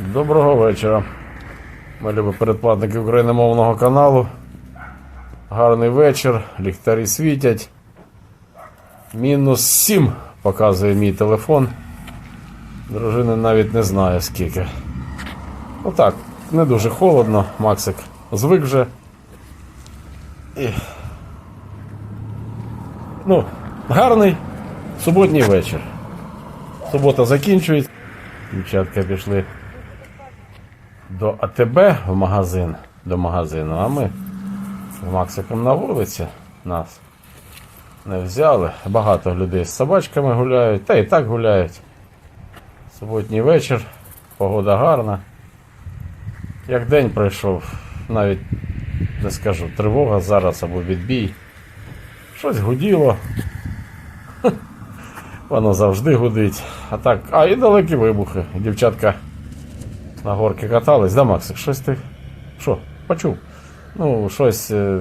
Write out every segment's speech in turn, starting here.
Доброго вечора. Ми любі передплатники україномовного каналу. Гарний вечір, ліхтарі світять. Мінус 7 показує мій телефон. Дружина навіть не знає скільки. Ну так, не дуже холодно, Максик звик вже. І... Ну, гарний суботній вечір. Субота закінчується. Дівчатка пішли до АТБ в магазин, до магазину, а ми з Максиком на вулиці нас не взяли. Багато людей з собачками гуляють, та і так гуляють. Суботній вечір, погода гарна. Як день пройшов, навіть не скажу, тривога зараз або відбій. Щось гуділо. Воно завжди гудить. А так, а і далекі вибухи. Дівчатка на горки катались, да, Максик? Щось ти. Що, почув? Ну, щось е,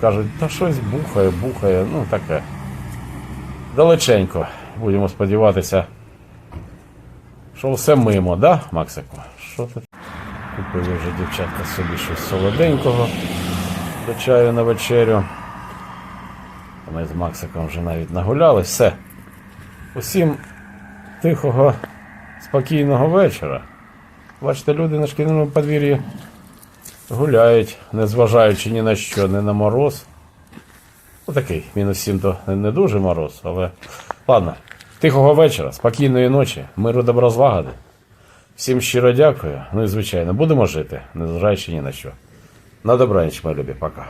кажуть, та щось бухає, бухає, ну таке. Далеченько. Будемо сподіватися, що все мимо, да, Максику? Що ти? Купили вже дівчатка собі щось солоденького до чаю на вечерю. Ми з Максиком вже навіть нагулялись. Все. Усім тихого, спокійного вечора. Бачите, люди на шкільному подвір'ї гуляють, незважаючи ні на що, не на мороз. Ну такий, мінус 7 то не- дуже мороз, але. Ладно, тихого вечора, спокійної ночі, миру добра. Всім щиро дякую. Ну і звичайно, будемо жити, незважаючи ні на що. На добраніч, мої любі, пока.